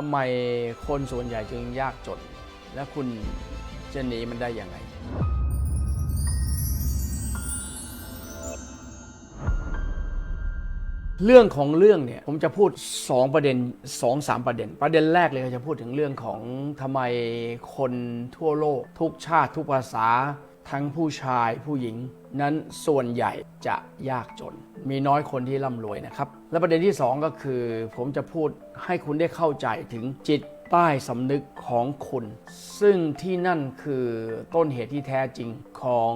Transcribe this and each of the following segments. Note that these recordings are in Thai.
ทำไมคนส่วนใหญ่จึงยากจน และคุณจะหนีมันได้ยังไง เรื่องของเรื่องเนี่ยผมจะพูด 2 ประเด็น 2 3 ประเด็น ประเด็นแรกเลยจะพูดถึงเรื่องของทำไมคนทั่วโลก ทุกชาติทุกภาษา ทั้งผู้ชายผู้หญิง นั้นส่วนใหญ่จะยากจน มีน้อยคนที่ร่ำรวยนะครับ และประเด็นที่ 2 ก็คือ ผมจะพูดให้คุณได้เข้าใจถึงจิตใต้สำนึกของคุณ ซึ่งที่นั่นคือต้นเหตุที่แท้จริงของ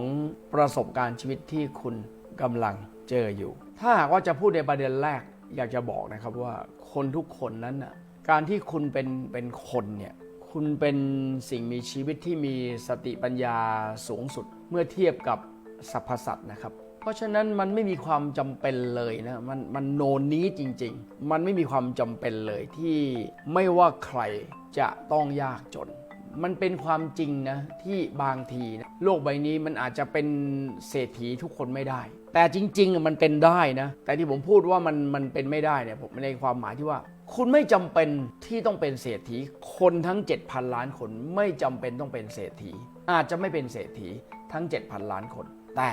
ประสบการณ์ชีวิตที่คุณกำลังเจออยู่ ถ้าหากว่าจะพูดในประเด็นแรกอยากจะบอกนะครับว่าคนทุกคนนั้นนะการที่คุณเป็นเป็นคนเนี่ยคุณเป็นสิ่งมีชีวิตที่มีสติปัญญาสูงสุด เมื่อเทียบกับ สรรพสัตว์นะครับ เพราะฉะนั้นมันไม่มีความจำเป็นเลยนะมันมันโนนี้จริง ๆ มันไม่มีความจำเป็นเลยที่ไม่ว่าใครจะต้องยากจน มันเป็นความจริงนะที่บางทีนะโลกใบนี้มันอาจจะเป็นเศรษฐีทุกคนไม่ได้ แต่จริงๆมันเป็นได้นะ แต่ที่ผมพูดว่ามันมันเป็นไม่ได้เนี่ยผมในความหมายที่ว่าคุณไม่จำเป็นที่ต้องเป็นเศรษฐี คนทั้ง 7,000 ล้านคนไม่จำเป็นต้องเป็นเศรษฐี อาจจะไม่เป็นเศรษฐีทั้ง 7,000 ล้านคน แต่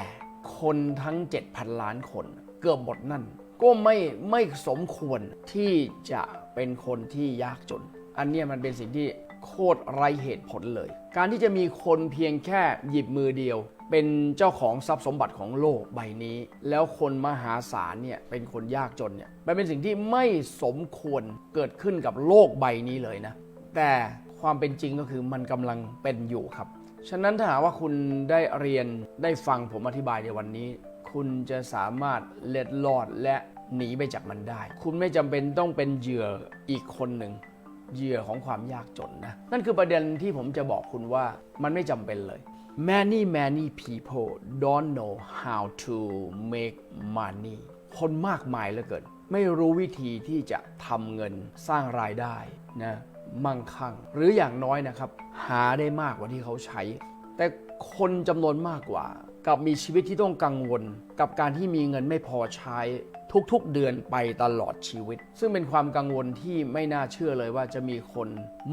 คนทั้ง 7,000 ล้านคน เกือบหมดนั่น ก็ไม่ไม่สมควรที่จะเป็นคนที่ยากจน อันนี้มันเป็นสิ่งที่โคตรไรเหตุผลเลย การที่จะมีคนเพียงแค่หยิบมือเดียว เป็นเจ้าของทรัพย์สมบัติของโลกใบนี้ แล้วคนมหาศาลเนี่ยเป็นคนยากจนเนี่ยมันเป็นสิ่งที่ไม่สมควรเกิดขึ้นกับโลกใบนี้เลยนะ แต่ความเป็นจริงก็คือมันกำลังเป็นอยู่ครับ ฉะนั้นถ้าหากว่าคุณได้เรียนได้ฟังผมอธิบายในวันนี้ คุณจะสามารถเล็ดลอดและหนีไปจากมันได้ คุณไม่จำเป็นต้องเป็นเหยื่ออีกคนหนึ่งเหยื่อของความยากจนนะ นั่นคือประเด็นที่ผมจะบอกคุณว่ามันไม่จำเป็นเลย many many people don't know how to make money คนมากมายเหลือเกิน ไม่รู้วิธีที่จะทำเงินสร้างรายได้นะ มั่งคั่ง หรืออย่างน้อยนะครับ หาได้มากกว่าที่เขาใช้ แต่คนจำนวนมากกว่า กับมีชีวิตที่ต้องกังวล กับการที่มีเงินไม่พอใช้ทุกๆเดือนไปตลอดชีวิต ซึ่งเป็นความกังวลที่ไม่น่าเชื่อเลยว่าจะมีคน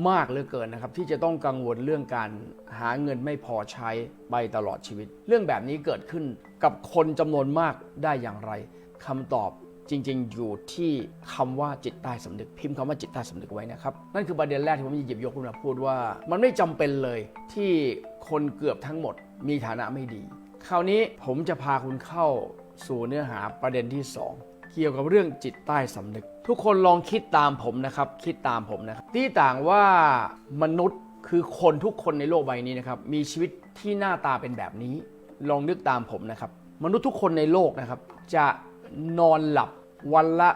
มากเหลือเกินนะครับ ที่จะต้องกังวลเรื่องการหาเงินไม่พอใช้ไปตลอดชีวิต เรื่องแบบนี้เกิดขึ้นกับคนจำนวนมากได้อย่างไรคำตอบ จริงๆ อยู่ที่คำว่าจิตใต้สำนึกพิมพ์คำว่าจิตใต้สำนึกไว้นะครับ นั่นคือประเด็นแรกที่ผมจะหยิบยกขึ้นมาพูดว่า มันไม่จำเป็นเลยที่คนเกือบทั้งหมดมีฐานะไม่ดี คราวนี้ผมจะพาคุณเข้าสู่เนื้อหาประเด็นที่ 2 เกี่ยวกับเรื่องจิตใต้สำนึก ทุกคนลองคิดตามผมนะครับ คิดตามผมนะครับที่ต่างว่ามนุษย์คือคนทุกคนในโลกใบนี้นะครับมีชีวิตที่หน้าตาเป็นแบบนี้ ลองนึกตามผมนะครับ มนุษย์ทุกคนในโลกนะครับจะ นอนหลับวันละ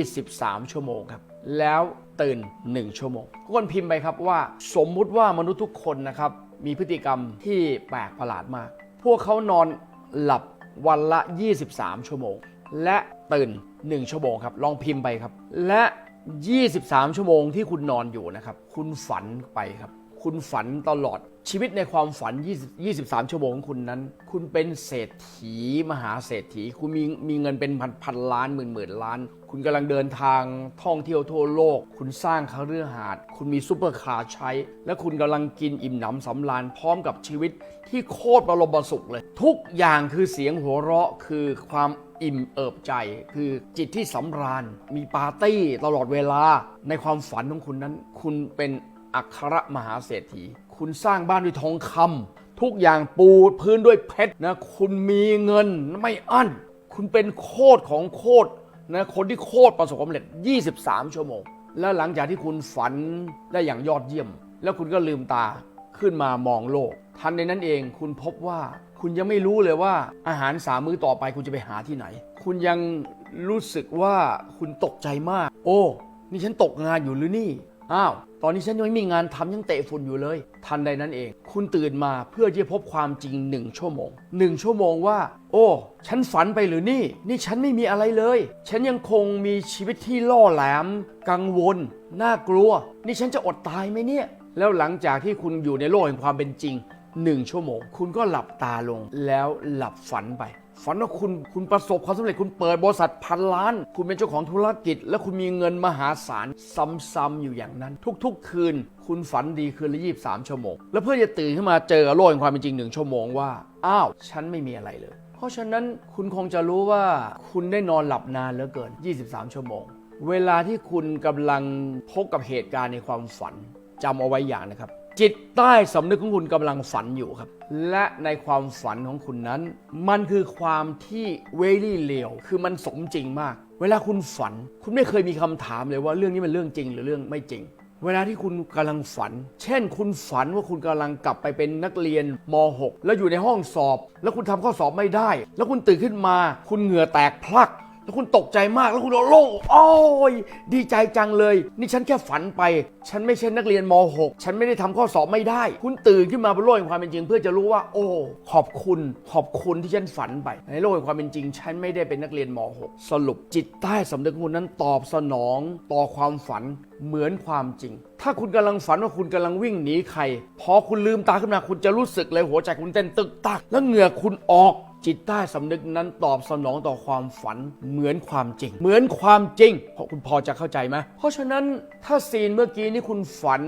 23 ชั่วโมงครับ แล้วตื่น 1 ชั่วโมงทุกคนพิมพ์ไปครับว่า สมมุติว่ามนุษย์ทุกคนนะครับ มีพฤติกรรมที่แปลกประหลาดมาก พวกเขานอนหลับวันละ 23 ชั่วโมง และตื่น 1 ชั่วโมงครับ ลองพิมพ์ไปครับ และ 23 ชั่วโมงที่คุณนอนอยู่นะครับ คุณฝันไปครับ คุณฝันตลอด ชีวิตในความฝัน 20 23 ชั่วโมงของคุณนั้น คุณเป็นเศรษฐีมหาเศรษฐี คุณมีมีเงินเป็นพันพันล้านหมื่นหมื่นล้าน คุณกำลังเดินทางท่องเที่ยวทั่วโลก คุณสร้างคฤหาสน์คุณมีซุปเปอร์คาร์ใช้ และคุณกำลังกินอิ่มหนำสำราญพร้อมกับชีวิตที่โคตรบรมสุขเลย ทุกอย่างคือเสียงหัวเราะคือความอิ่มเอิบใจคือจิตที่สำราญ มีปาร์ตี้ตลอดเวลาในความฝันของคุณนั้น คุณเป็น อัครมหาเศรษฐี คุณสร้างบ้านด้วยทองคำทุกอย่างปูพื้นด้วยเพชรนะ คุณมีเงินไม่อั้น คุณเป็นโคตรของโคตรนะ คนที่โคตรประสบความสำเร็จ 23 ชั่วโมง แล้วหลังจากที่คุณฝันได้อย่างยอดเยี่ยม แล้วคุณก็ลืมตาขึ้นมามองโลก ทันในนั้นเองคุณพบว่าคุณยังไม่รู้เลยว่าอาหารสามมื้อต่อไปคุณจะไปหาที่ไหน คุณยังรู้สึกว่าคุณตกใจมาก โอ้ นี่ฉันตกงานอยู่หรือนี่ อ้าว ตอนนี้ฉันยังไม่มีงานทำยังเตะฝุ่นอยู่เลย ทันใดนั้นเอง คุณตื่นมาเพื่อที่จะพบความจริงหนึ่งชั่วโมงหนึ่งชั่วโมงว่า โอ้ ฉันฝันไปหรือนี่ นี่ฉันไม่มีอะไรเลย ฉันยังคงมีชีวิตที่ล่อแหลม กังวล น่ากลัว นี่ฉันจะอดตายไหมเนี่ย แล้วหลังจากที่คุณอยู่ในโลกแห่งความเป็นจริงหนึ่งชั่วโมง คุณก็หลับตาลงแล้วหลับฝันไป ฝันว่าคุณคุณประสบความสำเร็จคุณเปิดบริษัทพันล้าน คุณเป็นเจ้าของธุรกิจ และคุณมีเงินมหาศาลซ้ำๆอยู่อย่างนั้น ทุกๆ คืน คุณฝันดีคืนละยี่สามชั่วโมง แล้วเพื่อจะตื่นขึ้นมาเจอโลกแห่งความเป็นจริงหนึ่งชั่วโมงว่า อ้าว ฉันไม่มีอะไรเลย เพราะฉะนั้นคุณคงจะรู้ว่าคุณได้นอนหลับนานเหลือเกิน 23 ชั่วโมง เวลาที่คุณกำลังพบกับเหตุการณ์ในความฝันจำเอาไว้อย่างนะครับ จิตใต้สำนึกของคุณกำลังฝันอยู่ครับ และในความฝันของคุณนั้น มันคือความที่เวลี่เลวคือมันสมจริงมาก เวลาคุณฝัน คุณไม่เคยมีคำถามเลยว่าเรื่องนี้มันเรื่องจริงหรือเรื่องไม่จริง เวลาที่คุณกำลังฝัน เช่น คุณฝันว่าคุณกำลังกลับไปเป็นนักเรียนม .6 แล้วอยู่ในห้องสอบ แล้วคุณทำข้อสอบไม่ได้ แล้วคุณตื่นขึ้นมา คุณเหงื่อแตกพลัก แล้วคุณตกใจมากแล้วคุณโล่งโอ้ยดีใจจังเลย นี่ฉันแค่ฝันไป ฉันไม่ใช่นักเรียนม .6 ฉันไม่ได้ทำข้อสอบไม่ได้ คุณตื่นขึ้นมาบนโลกแห่งความเป็นจริง เพื่อจะรู้ว่า โอ้ขอบคุณ ขอบคุณที่ฉันฝันไป ในโลกแห่งความเป็นจริง ฉันไม่ได้เป็นนักเรียนม .6 สรุปจิตใต้สำนึกคุณนั้นตอบสนองต่อความฝันเหมือนความจริง ถ้าคุณกำลังฝันว่าคุณกำลังวิ่งหนีใคร พอคุณลืมตาขึ้นมาคุณจะรู้สึกเลยหัวใจคุณเต้นตึกตัก แล้วเหงื่อคุณออก จิตใต้สำนึกนั้นตอบสนองต่อความฝันเหมือนความจริง เหมือนความจริงเพราะคุณพอจะเข้าใจไหมเพราะฉะนั้นถ้าซีนเมื่อกี้นี่คุณฝัน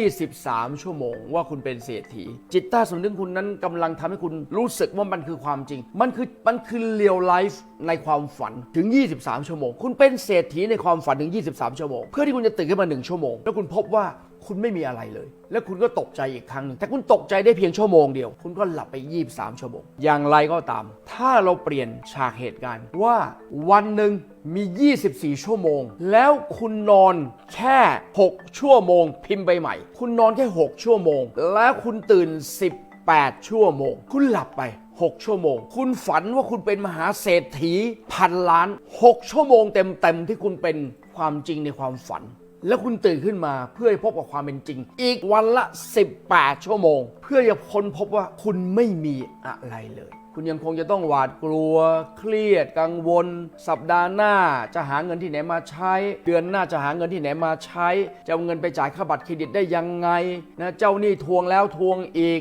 23 ชั่วโมง ว่าคุณเป็นเศรษฐี จิตใต้สำนึกคุณนั้นกำลังทำให้คุณรู้สึกว่ามันคือความจริง มันคือมันคือเรียลไลฟ์ในความฝันถึง 23 ชั่วโมง คุณเป็นเศรษฐีในความฝันถึง 23 ชั่วโมง เพื่อที่คุณจะตื่นขึ้นมา 1 ชั่วโมง แล้วคุณพบว่า คุณไม่มีอะไรเลย แล้วคุณก็ตกใจอีกครั้งหนึ่งแต่คุณตกใจได้เพียงชั่วโมงเดียว คุณก็หลับไป23ชั่วโมง อย่างไรก็ตาม ถ้าเราเปลี่ยนฉากเหตุการณ์ว่าวันหนึ่งมี 24 ชั่วโมง แล้วคุณนอนแค่ 6 ชั่วโมง พิมพ์ไปใหม่ คุณนอนแค่ 6 ชั่วโมง แล้วคุณตื่น 18 ชั่วโมง คุณหลับไป 6 ชั่วโมง คุณฝันว่าคุณเป็นมหาเศรษฐีพันล้าน 6 ชั่วโมงเต็มๆที่คุณเป็นความจริงในความฝัน แล้วคุณตื่นขึ้นมาเพื่อให้พบกับความเป็นจริง อีกวันละ 18 ชั่วโมง เพื่อจะค้นพบว่าคุณไม่มีอะไรเลย คุณยังคงจะต้องหวาดกลัว เครียด กังวล สัปดาห์หน้าจะหาเงินที่ไหนมาใช้ เดือนหน้าจะหาเงินที่ไหนมาใช้ จะเอาเงินไปจ่ายค่าบัตรเครดิตได้ยังไงนะเจ้าหนี้ทวงแล้วทวงอีก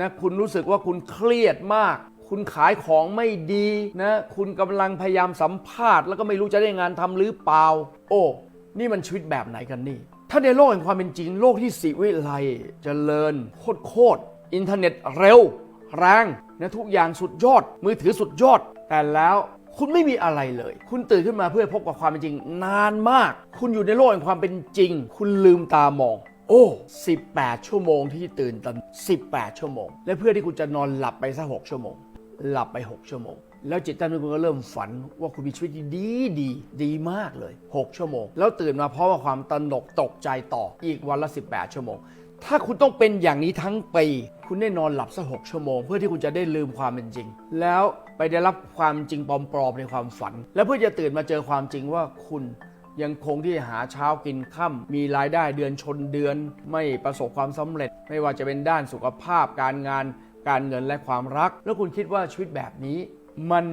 นะคุณรู้สึกว่าคุณเครียดมากคุณขายของไม่ดีนะ คุณกำลังพยายามสัมภาษณ์แล้วก็ไม่รู้จะได้งานทำหรือเปล่า โอ้ นี่มันชีวิตแบบไหนกันนี่ ถ้าในโลกแห่งความเป็นจริง โลกที่สิวิไลเจริญโคตรโคตรอินเทอร์เน็ตเร็วแรงนะทุกอย่างสุดยอด มือถือสุดยอด แต่แล้วคุณไม่มีอะไรเลย คุณตื่นขึ้นมาเพื่อพบกับความเป็นจริง นานมาก คุณอยู่ในโลกแห่งความเป็นจริง คุณลืมตามอง โอ้ 18 ชั่วโมงที่ตื่นตอน18 ชั่วโมง และเพื่อที่คุณจะนอนหลับไปสัก6ชั่วโมง หลับไป 6 ชั่วโมง แล้วจิตใต้สำนึกคุณก็เริ่มฝันว่าคุณมีชีวิตที่ดีดีดีมากเลย 6 ชั่วโมง แล้วตื่นมาเพราะว่าความตนกตกใจต่ออีกวันละ 18 ชั่วโมง ถ้าคุณต้องเป็นอย่างนี้ทั้งปีคุณได้นอนหลับสักหกชั่วโมง เพื่อที่คุณจะได้ลืมความเป็นจริง แล้วไปได้รับความจริงปลอมๆในความฝัน และเพื่อจะตื่นมาเจอความจริงว่าคุณยังคงที่หาเช้ากินค่ำมีรายได้เดือนชนเดือน ไม่ประสบความสำเร็จ ไม่ว่าจะเป็นด้านสุขภาพการงาน การเงินและความรัก แล้วคุณคิดว่าชีวิตแบบนี้ มัน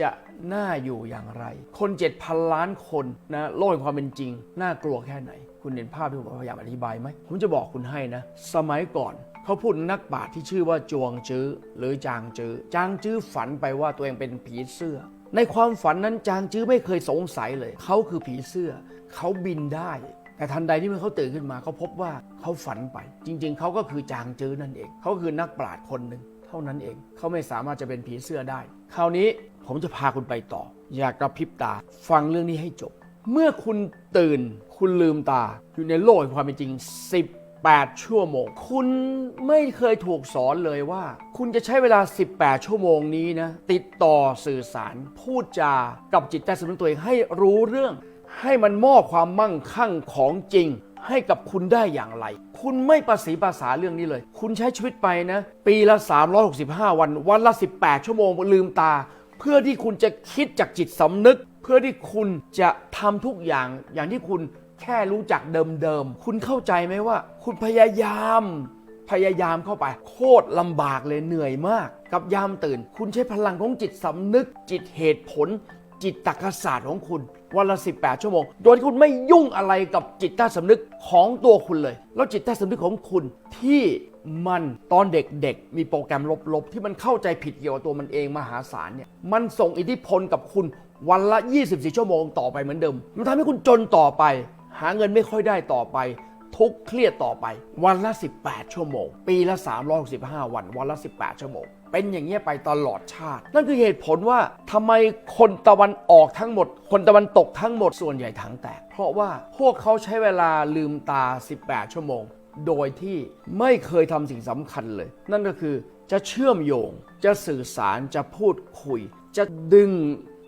จะน่าอยู่อย่างไร คนเจ็ดพันล้านคนนะโลกแห่งความเป็นจริง น่ากลัวแค่ไหน คุณเห็นภาพที่ผมพยายามอธิบายไหม ผมจะบอกคุณให้นะ สมัยก่อนเขาพูดนักปราชญ์ที่ชื่อว่าจวงจื้อหรือจางจื้อจางจื้อฝันไปว่าตัวเองเป็นผีเสื้อ ในความฝันนั้นจางจื้อไม่เคยสงสัยเลย เขาคือผีเสื้อ เขาบินได้แต่ทันใดที่เมื่อเขาตื่นขึ้นมาเขาพบว่าเขาฝันไป จริง ๆ เขาก็คือจางจื้อนั่นเอง เขาคือนักปราชญ์คนหนึ่ง เท่านั้นเอง เขาไม่สามารถจะเป็นผีเสื้อได้ คราวนี้ผมจะพาคุณไปต่อ อยากกระพริบตา ฟังเรื่องนี้ให้จบ เมื่อคุณตื่น คุณลืมตา อยู่ในโลกแห่งความเป็นจริง 18 ชั่วโมง คุณไม่เคยถูกสอนเลยว่า คุณจะใช้เวลา 18 ชั่วโมงนี้นะ ติดต่อสื่อสาร พูดจา กับจิตใต้สำนึกตัวเองให้รู้เรื่อง ให้มันมอบความมั่งคั่งของจริง ให้กับคุณได้อย่างไร คุณไม่ประสีภาษาเรื่องนี้เลย คุณใช้ชีวิตไปนะ ปีละ 365 วัน วันละ 18 ชั่วโมงลืมตา เพื่อที่คุณจะคิดจากจิตสำนึก เพื่อที่คุณจะทำทุกอย่างอย่างที่คุณแค่รู้จักเดิมๆ คุณเข้าใจไหมว่า คุณพยายามพยายามเข้าไป โคตรลำบากเลยเหนื่อยมาก กับยามตื่น คุณใช้พลังของจิตสำนึก จิตเหตุผล จิตตรรกศาสตร์ของคุณ วันละ 18 ชั่วโมง โดยที่คุณไม่ยุ่งอะไรกับจิตใต้สำนึกของตัวคุณเลย แล้วจิตใต้สำนึกของคุณที่มันตอนเด็กๆ มีโปรแกรมลบๆ ที่มันเข้าใจผิดเกี่ยวกับตัวมันเองมหาศาลเนี่ยมันส่งอิทธิพลกับคุณวันละ 24 ชั่วโมงต่อไปเหมือนเดิม มันทำให้คุณจนต่อไป หาเงินไม่ค่อยได้ต่อไป ทุกข์เครียดต่อไป วันละ 18 ชั่วโมง ปีละ 365 วัน วันละ 18 ชั่วโมง เป็นอย่างเงี้ยไปตลอดชาติ นั่นคือเหตุผลว่าทำไมคนตะวันออกทั้งหมด คนตะวันตกทั้งหมดส่วนใหญ่ถังแตก เพราะว่าพวกเขาใช้เวลาลืมตา 18 ชั่วโมง โดยที่ไม่เคยทำสิ่งสำคัญเลย นั่นก็คือจะเชื่อมโยง จะสื่อสารจะพูดคุย จะดึง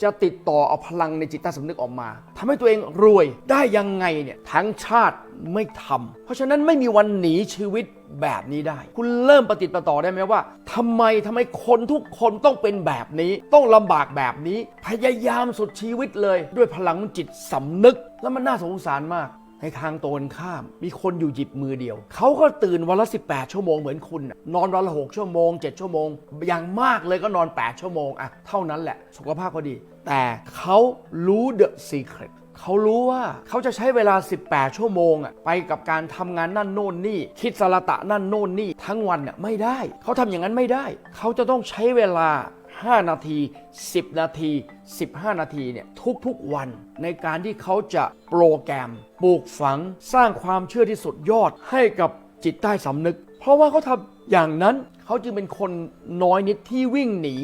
จะติดต่อเอาพลังในจิตใต้สำนึกออกมาทำให้ตัวเองรวยได้ยังไงเนี่ยทั้งชาติไม่ทำเพราะฉะนั้นไม่มีวันหนีชีวิต แบบนี้ได้ คุณเริ่มปฏิดประต่อได้ไหมว่าทำไมทำไมคนทุกคนต้องเป็นแบบนี้ ต้องลำบากแบบนี้ พยายามสุดชีวิตเลย ด้วยพลังจิตสำนึก แล้วมันน่าสงสารมากในทางตรงกันข้าม มีคนอยู่หยิบมือเดียว เขาก็ตื่นวันละ 18 ชั่วโมงเหมือนคุณ นอนวันละ 6 ชั่วโมง 7 ชั่วโมง อย่างมากเลยก็นอน 8 ชั่วโมงอะเท่านั้นแหละ สุขภาพก็ดี แต่เขารู้ The Secret เขารู้ว่าเขาจะใช้เวลา 18 ชั่วโมงอะไปกับการทำงานนั่นโน่นนี่ คิดสารตะนั่นโน่นนี่ทั้งวันเน่ะไม่ได้ เขาทำอย่างนั้นไม่ได้ เขาจะต้องใช้เวลา 5 นาที 10 นาที 15 นาทีเนี่ยทุกๆวันในการที่เขาจะโปรแกรมปลูกฝังสร้างความเชื่อที่สุดยอดให้กับจิตใต้สำนึก เพราะว่าเขาทำอย่างนั้นเขาจึงเป็นคนน้อยนิดที่วิ่งหนี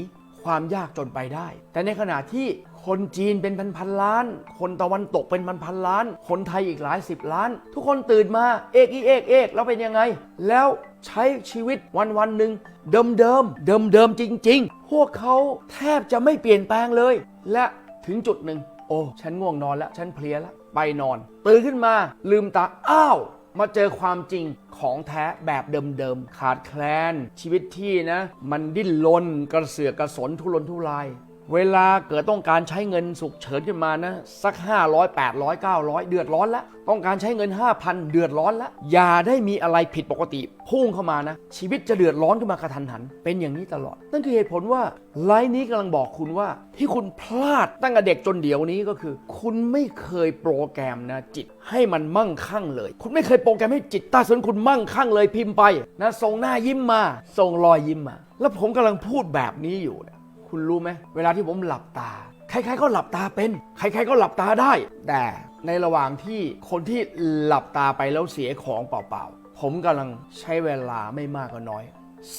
ความยากจนไปได้ แต่ในขณะที่ คนจีนเป็นพันพันๆล้าน คนตะวันตกเป็นพันพันๆล้าน คนไทยอีกหลายสิบล้าน ทุกคนตื่นมาเอกอีเอกเอกแล้วเป็นยังไง แล้วใช้ชีวิตวันวันหนึ่งเดิมเดิมเดิมเดิมจริง ๆ พวกเขาแทบจะไม่เปลี่ยนแปลงเลย และถึงจุดหนึ่ง โอ้ฉันง่วงนอนแล้วฉันเพลียแล้วไปนอน ตื่นขึ้นมาลืมตาอ้าวมาเจอความจริงของแท้แบบเดิมๆ ขาดแคลน ชีวิตที่นะ มันดิ้นรนกระเสือกกระสนทุรนทุราย เวลาเกิดต้องการใช้เงินสุกเฉินขึ้นมานะ สัก 500 800 900 เดือดร้อนแล้ว ต้องการใช้เงิน 5,000 เดือดร้อนแล้ว อย่าได้มีอะไรผิดปกติ พุ่งเข้ามานะ ชีวิตจะเดือดร้อนขึ้นมากระทันหัน เป็นอย่างนี้ตลอด นั่นคือเหตุผลว่าไลน์นี้กำลังบอกคุณว่า ที่คุณพลาดตั้งแต่เด็กจนเดี๋ยวนี้ก็คือ คุณไม่เคยโปรแกรมนะจิตให้มันมั่งคั่งเลย คุณไม่เคยโปรแกรมให้จิตใต้สนคุณมั่งคั่งเลยพิมพ์ไปนะส่งหน้ายิ้มมาส่งรอยยิ้มมา แล้วผมกำลังพูดแบบนี้อยู่นี่ย คุณรู้ไหมเวลาที่ผมหลับตา ใครๆก็หลับตาเป็น ใครๆก็หลับตาได้ แต่ในระหว่างที่คนที่หลับตาไปแล้วเสียของเปล่าๆ ผมกำลังใช้เวลาไม่มากก็น้อย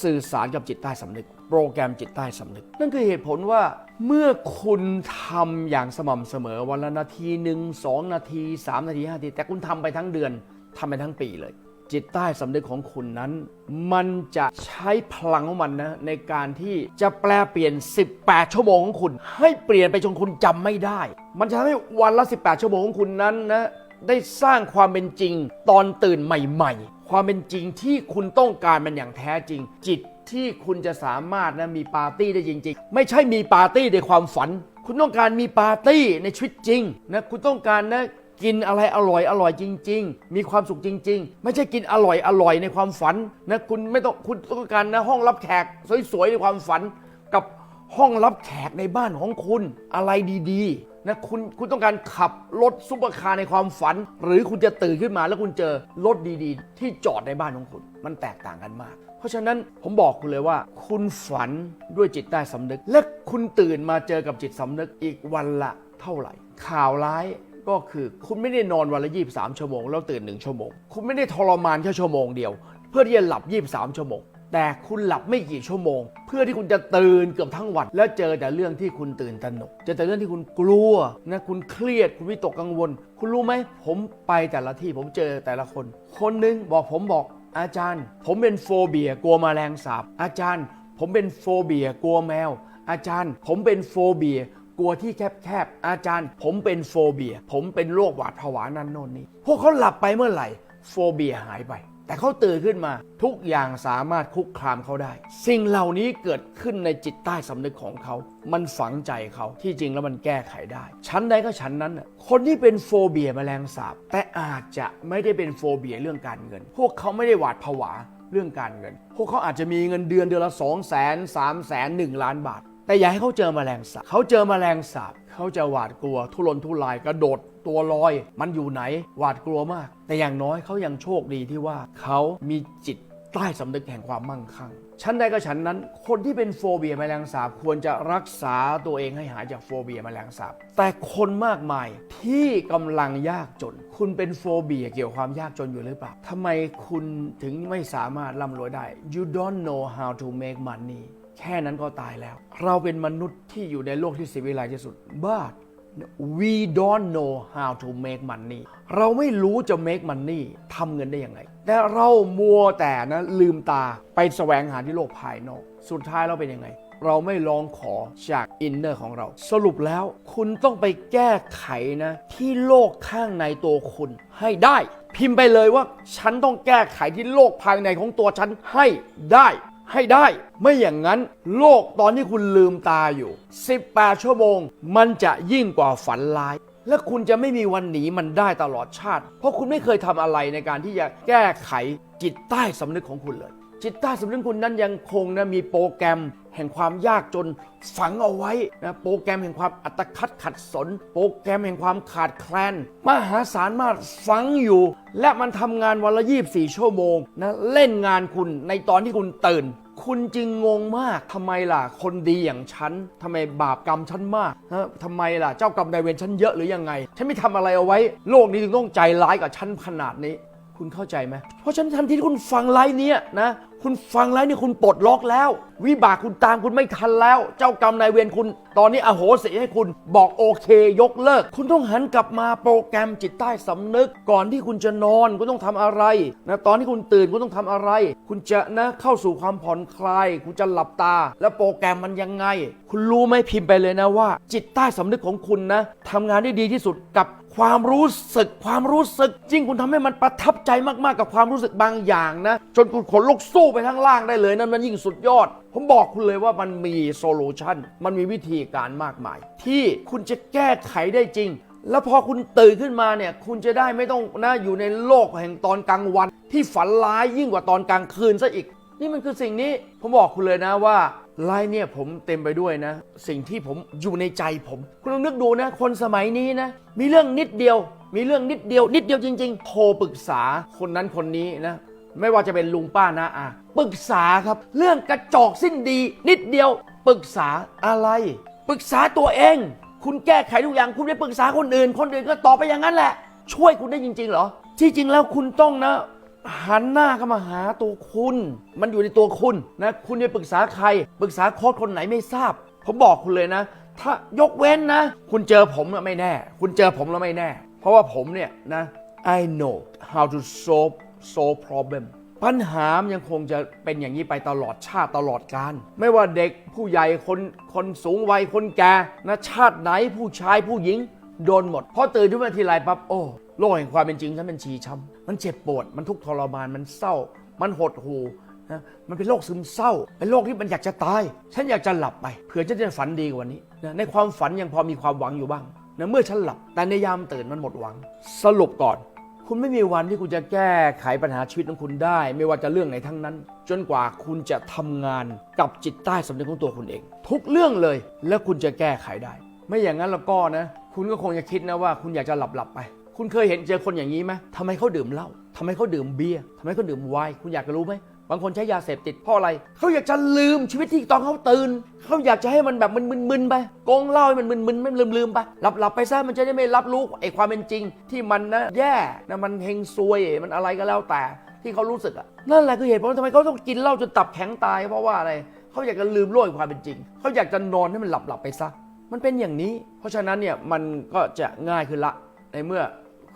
สื่อสารกับจิตใต้สำนึก โปรแกรมจิตใต้สำนึก นั่นคือเหตุผลว่าเมื่อคุณทำอย่างสม่ำเสมอวันละนาทีหนึ่งสองนาทีสามนาทีห้านาที แต่คุณทำไปทั้งเดือนทำไปทั้งปีเลย จิตใต้สำนึกของคุณนั้น มันจะใช้พลังของมันนะในการที่จะแปลเปลี่ยน 18 ชั่วโมงของคุณ ให้เปลี่ยนไปจนคุณจำไม่ได้ มันจะทำให้วันละ 18 ชั่วโมงของคุณนั้นนะได้สร้างความเป็นจริงตอนตื่นใหม่ ๆ ความเป็นจริงที่คุณต้องการมันอย่างแท้จริง จิตที่คุณจะสามารถนะมีปาร์ตี้ได้จริง ๆ ไม่ใช่มีปาร์ตี้ในความฝัน คุณต้องการมีปาร์ตี้ในชีวิตจริงนะคุณต้องการนะ กินอะไรอร่อยอร่อยจริง ๆ มีความสุขจริง ๆ ไม่ใช่กินอร่อยอร่อยในความฝันนะคุณไม่ต้องคุณต้องการนะห้องรับแขกสวยๆในความฝัน กับห้องรับแขกในบ้านของคุณอะไรดีๆนะคุณคุณต้องการขับรถซุปเปอร์คาร์ในความฝัน หรือคุณจะตื่นขึ้นมาแล้วคุณเจอรถดีๆ ที่จอดในบ้านของคุณ มันแตกต่างกันมาก เพราะฉะนั้นผมบอกคุณเลยว่า คุณฝันด้วยจิตใต้สำนึก และคุณตื่นมาเจอกับจิตสำนึกอีกวันละเท่าไหร่ ข่าวร้าย ก็คือคุณไม่ได้นอนวันละ 23 ชั่วโมง แล้วตื่น1ชั่วโมง คุณไม่ได้ทรมานแค่ชั่วโมงเดียว เพื่อที่จะหลับ 23 ชั่วโมง แต่คุณหลับไม่กี่ชั่วโมง เพื่อที่คุณจะตื่นเกือบทั้งวัน แล้วเจอแต่เรื่องที่คุณตื่นตระหนกเจอแต่เรื่องที่คุณกลัวนะคุณเครียดคุณวิตกกังวล คุณรู้ไหมผมไปแต่ละที่ผมเจอแต่ละคน คนหนึงบอกผมบอกอาจารย์ ผมเป็นโฟเบียกลัวแมลงสาบอาจารย์ ผมเป็นโฟเบียกลัวแมว อาจารย์ ผมเป็นโฟเบีย กลัวที่แคบๆ อาจารย์ ผมเป็นโฟเบีย ผมเป็นโรคหวาดผวานั่นโน่นนี่ พวกเขาหลับไปเมื่อไหร่ โฟเบียหายไป แต่เขาตื่นขึ้นมา ทุกอย่างสามารถคุกคามเขาได้ สิ่งเหล่านี้เกิดขึ้นในจิตใต้สำนึกของเขา มันฝังใจเขาที่จริงแล้วมันแก้ไขได้ ชั้นใดก็ชั้นนั้นน่ะคนที่เป็นโฟเบียแมลงสาบ แต่อาจจะไม่ได้เป็นโฟเบียเรื่องการเงิน พวกเขาไม่ได้หวาดผวาเรื่องการเงิน พวกเขาอาจจะมีเงินเดือนเดือนละ 2 0 0 0 0 0 3 0 0 0 0 1ล้านบาท แต่อย่าให้เขาเจอแมลงสาบเขาเจอแมลงสาบเขาจะหวาดกลัว ทุรนทุรายกระโดดตัวลอย มันอยู่ไหนหวาดกลัวมาก แต่อย่างน้อยเขายังโชคดีที่ว่าเขามีจิตใต้สำนึกแห่งความมั่งคั่งชั้นใดก็ฉันนั้น คนที่เป็นโฟเบียแมลงสาบควรจะรักษาตัวเองให้หายจากโฟเบียแมลงสาบแต่คนมากมายที่กำลังยากจน คุณเป็นโฟเบียเกี่ยวกับความยากจนอยู่หรือเปล่าทำไมคุณถึงไม่สามารถร่ำรวยได้ you don't know how to make money แค่นั้นก็ตายแล้ว เราเป็นมนุษย์ที่อยู่ในโลกที่สิวิไลที่สุด but we don't know how to make money เราไม่รู้จะ make money ทำเงินได้ยังไง แต่เรามัวแต่นะลืมตาไปแสวงหาที่โลกภายนอก สุดท้ายเราเป็นยังไง เราไม่ลองขอจากอินเนอร์ของเรา สรุปแล้วคุณต้องไปแก้ไขนะ ที่โลกข้างในตัวคุณให้ได้ พิมพ์ไปเลยว่า ฉันต้องแก้ไขที่โลกภายในของตัวฉันให้ได้ ให้ได้ ไม่อย่างนั้นโลกตอนที่คุณลืมตาอยู่ 18 ชั่วโมง มันจะยิ่งกว่าฝันร้าย และคุณจะไม่มีวันหนีมันได้ตลอดชาติ เพราะคุณไม่เคยทำอะไรในการที่จะแก้ไขจิตใต้สำนึกของคุณเลย จิตใต้สำนึกคุณนั้นยังคงนะมีโปรแกรมแห่งความยากจนฝังเอาไว้นะโปรแกรมแห่งความอัตคัดขัดสน โปรแกรมแห่งความขาดแคลน มหาศาลมากฝังอยู่ และมันทำงานวันละ24ชั่วโมงนะเล่นงานคุณในตอนที่คุณตื่น คุณจึงงงมากทำไมล่ะ คนดีอย่างฉันทำไมบาปกรรมฉันมากฮะทำไมล่ะเจ้ากรรมนายเวรฉันเยอะหรือยังไง ฉันไม่ทำอะไรเอาไว้ โลกนี้ถึงต้องใจร้ายกับฉันขนาดนี้ คุณเข้าใจไหมเพราะฉะนั้นทันทีที่คุณฟังไลฟ์นี้นะ คุณฟังไลฟ์นี่คุณปลดล็อกแล้ว วิบากคุณตามคุณไม่ทันแล้ว เจ้ากรรมนายเวรคุณ ตอนนี้อโหสิให้คุณบอกโอเค ยกเลิก คุณต้องหันกลับมาโปรแกรมจิตใต้สำนึก ก่อนที่คุณจะนอน คุณต้องทำอะไรนะตอนที่คุณตื่นคุณต้องทำอะไร คุณจะนะเข้าสู่ความผ่อนคลาย คุณจะหลับตา แล้วโปรแกรมมันยังไง คุณรู้ไหมพิมพ์ไปเลยนะว่า จิตใต้สำนึกของคุณนะทำงานได้ดีที่สุดกับ ความรู้สึก ความรู้สึกจริงคุณทำให้มันประทับใจมากๆกับความรู้สึกบางอย่างนะ จนคุณขนลุกสู้ไปทั้งล่างได้เลยนั่นมันยิ่งสุดยอด ผมบอกคุณเลยว่ามันมีโซลูชันมันมีวิธีการมากมาย ที่คุณจะแก้ไขได้จริง แล้วพอคุณตื่นขึ้นมาเนี่ย คุณจะได้ไม่ต้องนะอยู่ในโลกแห่งตอนกลางวัน ที่ฝันร้ายยิ่งกว่าตอนกลางคืนซะอีก นี่มันคือสิ่งนี้ผมบอกคุณเลยนะว่า ไลน์เนี่ยผมเต็มไปด้วยนะ สิ่งที่ผมอยู่ในใจผม คุณลองนึกดูนะ คนสมัยนี้นะ มีเรื่องนิดเดียว มีเรื่องนิดเดียว นิดเดียวจริง ๆ โทรปรึกษาคนนั้นคนนี้นะ ไม่ว่าจะเป็นลุงป้านะอาปรึกษาครับ เรื่องกระจอกสิ้นดี นิดเดียว ปรึกษาอะไร ปรึกษาตัวเอง คุณแก้ไขทุกอย่าง คุณไม่ปรึกษาคนอื่น คนอื่นก็ตอบไปอย่างนั้นแหละ ช่วยคุณได้จริง ๆ เหรอ ที่จริงแล้วคุณต้องนะ หันหน้าเข้ามาหาตัวคุณ มันอยู่ในตัวคุณนะคุณจะปรึกษาใคร ปรึกษาโค้ชคนไหนไม่ทราบ ผมบอกคุณเลยนะ ถ้ายกเว้นนะ คุณเจอผมไม่แน่ คุณเจอผมแล้วไม่แน่ เพราะว่าผมเนี่ยนะ I know how to solve solve problem ปัญหามนยังคงจะเป็นอย่างนี้ไปตลอดชาติตลอดกาลไม่ว่าเด็กผู้ใหญ่คนคนสูงวัยคนแก่นะชาติไหนผู้ชายผู้หญิงโดนหมดพอตื่นขึ้นมาทีไรปั๊บโอ้ โลกแห่งความเป็นจริงฉันเป็นชีช้ำมันเจ็บปวด มันทุกข์ทรมาน มันเศร้า มันหดหู่นะมันเป็นโรคซึมเศร้า เป็นโรคที่มันอยากจะตาย ฉันอยากจะหลับไป เผื่อฉันจะฝันดีกว่านี้นะในความฝันยังพอมีความหวังอยู่บ้างนะเมื่อฉันหลับ แต่ในยามตื่นมันหมดหวัง สรุปก่อน คุณไม่มีวันที่คุณจะแก้ไขปัญหาชีวิตของคุณได้ ไม่ว่าจะเรื่องไหนทั้งนั้น จนกว่าคุณจะทำงานกับจิตใต้สำนึกของตัวคุณเอง ทุกเรื่องเลย แล้วคุณจะแก้ไขได้ ไม่อย่างนั้นแล้วก็นะ คุณก็คงจะคิดนะว่า คุณอยากจะหลับหลับไป คุณเคยเห็นเจอคนอย่างนี้ไหมทำไมเขาดื่มเหล้าทำไมเขาดื่มเบียร์ทำไมเขาดื่มไวน์คุณอยากจะรู้ไหมบางคนใช้ยาเสพติดเพราะอะไร เขาอยากจะลืมชีวิตที่ตอนเขาตื่น เขาอยากจะให้มันแบบมันมึนๆไปกงเหล้าให้มันมึนๆไม่ลืมๆไป หลับๆไปซะมันจะได้ไม่รับรู้ไอ้ความเป็นจริง ที่มันนะแย่นะมันเฮงซวยมันอะไรก็แล้วแต่ที่เขารู้สึกอะนั่นแหละคือเหตุผลทำไมเขาต้องกินเหล้าจนตับแข็งตายเพราะว่าอะไรเขาอยากจะลืมโลกแห่งความเป็นจริง เขาอยากจะนอนให้มันหลับๆไปซะ มันเป็นอย่างนี้ เพราะฉะนั้นเนี่ยมันก็จะง่ายขึ้นละในเมื่อ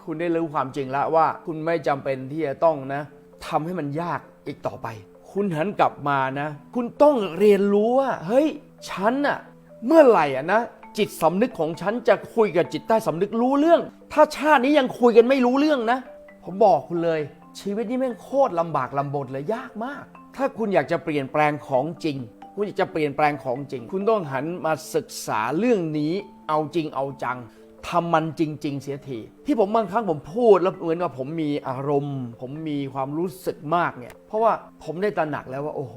คุณได้รู้ความจริงแล้วว่า คุณไม่จำเป็นที่จะต้องนะทำให้มันยากอีกต่อไป คุณหันกลับมานะ คุณต้องเรียนรู้ว่าเฮ้ยฉันน่ะเมื่อไหร่อะนะจิตสำนึกของฉันจะคุยกับจิตใต้สำนึกรู้เรื่อง ถ้าชาตินี้ยังคุยกันไม่รู้เรื่องนะ ผมบอกคุณเลย ชีวิตนี้แม่งโคตรลำบากลำบนเลยยากมาก ถ้าคุณอยากจะเปลี่ยนแปลงของจริง คุณอยากจะเปลี่ยนแปลงของจริง คุณต้องหันมาศึกษาเรื่องนี้เอาจริงเอาจัง ทำมันจริง ๆ เสียทีที่ผมบางครั้งผมพูดแล้วเหมือนว่าผมมีอารมณ์ ผมมีความรู้สึกมากเนี่ย เพราะว่าผมได้ตระหนักแล้วว่าโอ้โห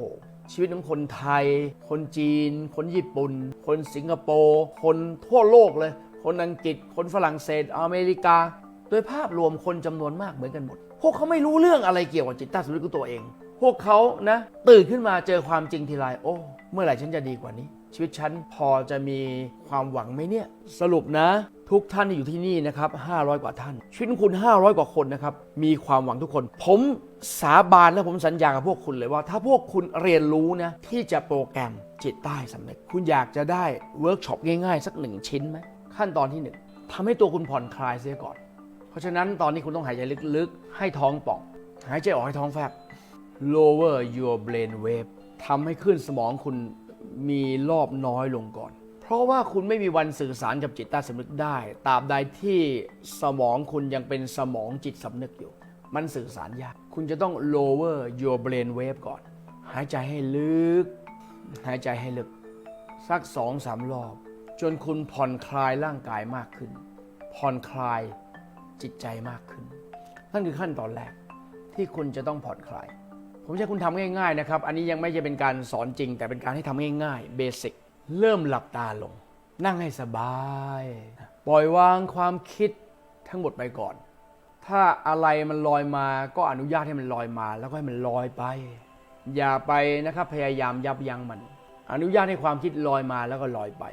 ชีวิตของคนไทย คนจีน คนญี่ปุ่น คนสิงคโปร์คนทั่วโลกเลย คนอังกฤษ คนฝรั่งเศส อเมริกา โดยภาพรวมคนจำนวนมากเหมือนกันหมด พวกเขาไม่รู้เรื่องอะไรเกี่ยวกับจิตใต้สำนึกของตัวเอง พวกเขานะตื่นขึ้นมาเจอความจริงทีไรโอ้ เมื่อไหร่ฉันจะดีกว่านี้ ชีวิตฉันพอจะมีความหวังไหมเนี่ย สรุปนะ ทุกท่านที่อยู่ที่นี่นะครับ 500 กว่าท่าน ชีวิตคุณ 500 กว่าคนนะครับ มีความหวังทุกคน ผมสาบานและผมสัญญากับพวกคุณเลยว่า ถ้าพวกคุณเรียนรู้นะ ที่จะโปรแกรมจิตใต้สำนึก คุณอยากจะได้เวิร์กช็อปง่ายๆ สักหนึ่งชิ้นไหมขั้นตอนที่หนึ่งทำให้ตัวคุณผ่อนคลายเสียก่อน เพราะฉะนั้นตอนนี้คุณต้องหายใจลึกๆ ให้ท้องป่อง หายใจออกให้ท้องแฟบ lower your brain wave ทำให้ขึ้นสมองคุณ มีรอบน้อยลงก่อน เพราะว่าคุณไม่มีวันสื่อสารกับจิตใต้สำนึกได้ตราบใดที่สมองคุณยังเป็นสมองจิตสำนึกอยู่ มันสื่อสารยาก คุณจะต้อง lower your brain wave ก่อน หายใจให้ลึก หายใจให้ลึก สักสองสามรอบ จนคุณผ่อนคลายร่างกายมากขึ้น ผ่อนคลายจิตใจมากขึ้น นั่นคือขั้นตอนแรกที่คุณจะต้องผ่อนคลาย ผมจะให้คุณทำง่ายๆนะครับ อันนี้ยังไม่ใช่เป็นการสอนจริง แต่เป็นการให้ทำง่ายๆเบสิกเริ่มหลับตาลง นั่งให้สบาย ปล่อยวางความคิดทั้งหมดไปก่อน ถ้าอะไรมันลอยมาก็อนุญาตให้มันลอยมา แล้วก็ให้มันลอยไป อย่าไปนะครับพยายามยับยั้งมัน อนุญาตให้ความคิดลอยมาแล้วก็ลอยไป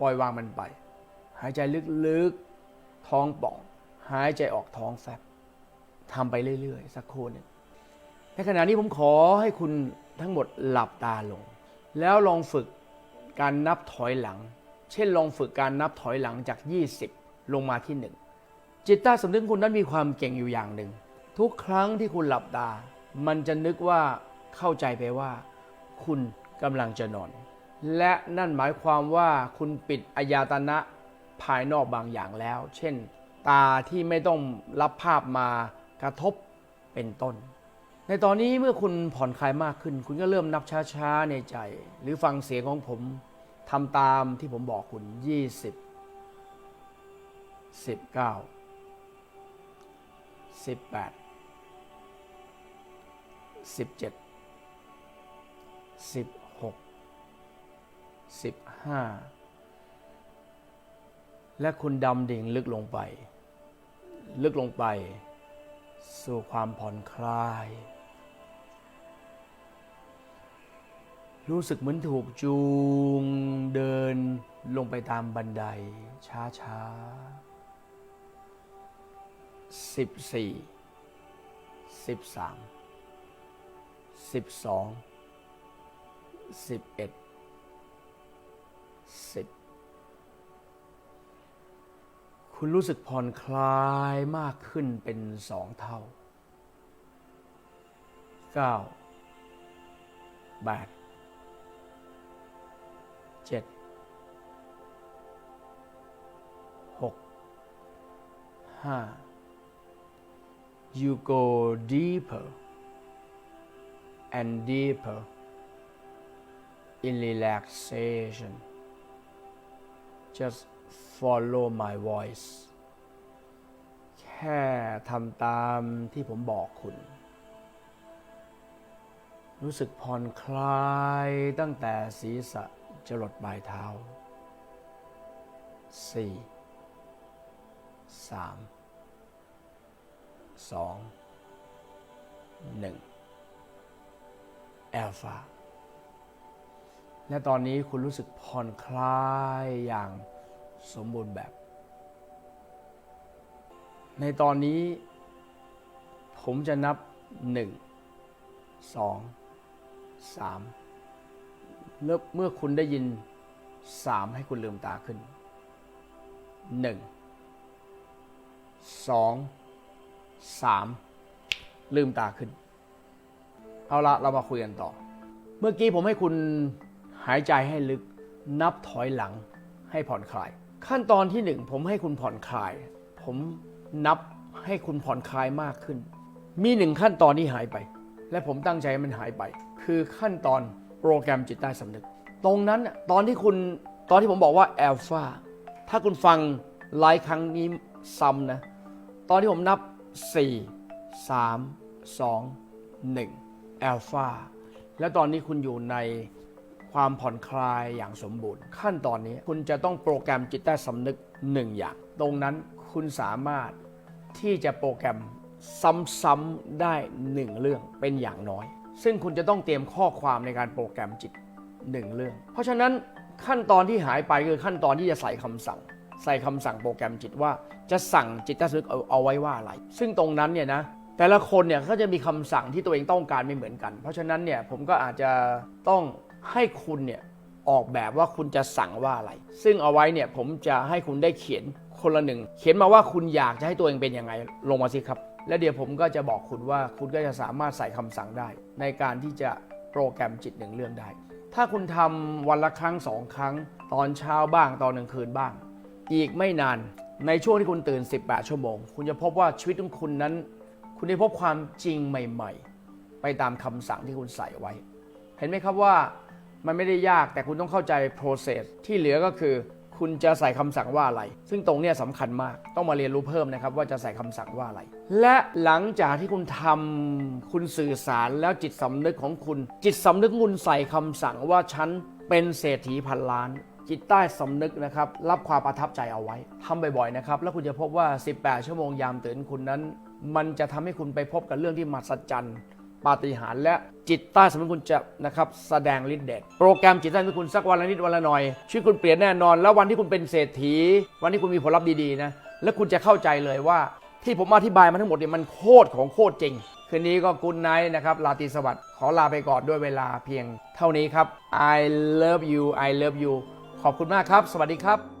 ปล่อยวางมันไป หายใจลึกๆท้องป่อง หายใจออกท้องแฟบทำไปเรื่อยๆ สักครู่หนึ่ง ในขณะนี้ผมขอให้คุณทั้งหมดหลับตาลง แล้วลองฝึกการนับถอยหลัง เช่นลองฝึกการนับถอยหลังจาก 20 ลงมาที่ 1 จิตใต้สำนึกคุณนั้นมีความเก่งอยู่อย่างหนึ่ง ทุกครั้งที่คุณหลับตา มันจะนึกว่าเข้าใจไปว่า คุณกำลังจะนอน และนั่นหมายความว่าคุณปิดอายตนะภายนอกบางอย่างแล้ว เช่น ตาที่ไม่ต้องรับภาพมากระทบเป็นต้น ในตอนนี้เมื่อคุณผ่อนคลายมากขึ้น คุณก็เริ่มนับช้าๆในใจ หรือฟังเสียงของผมทำตามที่ผมบอกคุณ 20 19 18 17 16 15 และคุณดำดิ่งลึกลงไป ลึกลงไป สู่ความผ่อนคลาย รู้สึกเหมือนถูกจูงเดินลงไปตามบันได ช้าช้าสิบสี่สิบสามสิบสองสิบเอ็ดสิบคุณรู้สึกผ่อนคลายมากขึ้นเป็นสองเท่าเก้าแปด เจ็ดหกห้า you go deeper and deeper in relaxation just follow my voice แค่ทำตามที่ผมบอกคุณ รู้สึกผ่อนคลายตั้งแต่ศีรษะ จรดปลายเท้าสี่สามสองหนึ่งแอลฟาและตอนนี้คุณรู้สึกผ่อนคลายอย่างสมบูรณ์แบบ ในตอนนี้ ผมจะนับหนึ่งสองสาม เมื่อเมื่อคุณได้ยินสามให้คุณลืมตาขึ้นหนึ่งสองสามลืมตาขึ้น เอาละเรามาคุยกันต่อ เมื่อกี้ผมให้คุณหายใจให้ลึกนับถอยหลังให้ผ่อนคลาย ขั้นตอนที่หนึ่งผมให้คุณผ่อนคลาย ผมนับให้คุณผ่อนคลายมากขึ้น มีหนึ่งขั้นตอนที่หายไป และผมตั้งใจให้มันหายไป คือขั้นตอน โปรแกรมจิตใต้สำนึก ตรงนั้นตอนที่คุณตอนที่ผมบอกว่าแอลฟาถ้าคุณฟังไลฟ์ครั้งนี้ซ้ำนะ ตอนที่ผมนับ 4 3 2 1แอลฟาแล้วตอนนี้คุณอยู่ในความผ่อนคลายอย่างสมบูรณ์ ขั้นตอนนี้คุณจะต้องโปรแกรมจิตใต้สำนึกหนึ่งอย่าง ตรงนั้นคุณสามารถที่จะโปรแกรมซ้ำๆได้หนึ่งเรื่องเป็นอย่างน้อย ซึ่งคุณจะต้องเตรียมข้อความในการโปรแกรมจิตหนึ่งเรื่อง เพราะฉะนั้นขั้นตอนที่หายไปคือขั้นตอนที่จะใส่คำสั่ง ใส่คำสั่งโปรแกรมจิตว่าจะสั่งจิตใต้สำนึกเอาเอาไว้ว่าอะไร ซึ่งตรงนั้นเนี่ยนะแต่ละคนเนี่ยก็จะมีคำสั่งที่ตัวเองต้องการไม่เหมือนกัน เพราะฉะนั้นเนี่ยผมก็อาจจะต้องให้คุณเนี่ยออกแบบว่าคุณจะสั่งว่าอะไร ซึ่งเอาไว้เนี่ยผมจะให้คุณได้เขียนคนละหนึ่ง เขียนมาว่าคุณอยากจะให้ตัวเองเป็นยังไงลงมาสิครับ แล้วเดี๋ยวผมก็จะบอกคุณว่าคุณก็จะสามารถใส่คำสั่งได้ ในการที่จะโปรแกรมจิตหนึ่งเรื่องได้ ถ้าคุณทำวันละครั้งสองครั้ง ตอนเช้าบ้างตอนกลางคืนบ้าง อีกไม่นานในช่วงที่คุณตื่น 18 ชั่วโมง คุณจะพบว่าชีวิตของคุณนั้น คุณได้พบความจริงใหม่ ๆ ไปตามคำสั่งที่คุณใส่ไว้ เห็นไหมครับว่ามันไม่ได้ยากแต่คุณต้องเข้าใจ process ที่เหลือก็คือ คุณจะใส่คำสั่งว่าอะไร ซึ่งตรงเนี้ยสำคัญมาก ต้องมาเรียนรู้เพิ่มนะครับว่าจะใส่คำสั่งว่าอะไร และหลังจากที่คุณทำคุณสื่อสารแล้วจิตสำนึกของคุณ จิตสำนึกคุณใส่คำสั่งว่าฉันเป็นเศรษฐีพันล้านจิตใต้สำนึกนะครับรับความประทับใจเอาไว้ทำบ่อยๆนะครับ แล้วคุณจะพบว่า 18 ชั่วโมงยามตื่นคุณนั้น มันจะทำให้คุณไปพบกับเรื่องที่มหัศจรรย์ ปาฏิหาริย์และจิตใต้สำนึกคุณจะนะครับแสดงฤทธิ์เดชโปรแกรมจิตใต้สำนึกคุณสักวันละนิดวันละหน่อยชีวิตคุณเปลี่ยนแน่นอน แล้ววันที่คุณเป็นเศรษฐี วันที่คุณมีผลลัพธ์ดีๆนะแล้วคุณจะเข้าใจเลยว่า ที่ผมอธิบายมาทั้งหมดเนี่ยมันโคตรของโคตรจริง คืนนี้ก็กุ o ไน g ์นะครับลาตีสวัสดิ์ขอลาไปก่อนด้วยเวลาเพียงเท่านี้ครับ I love you I love you ขอบคุณมากครับ สวัสดีครับ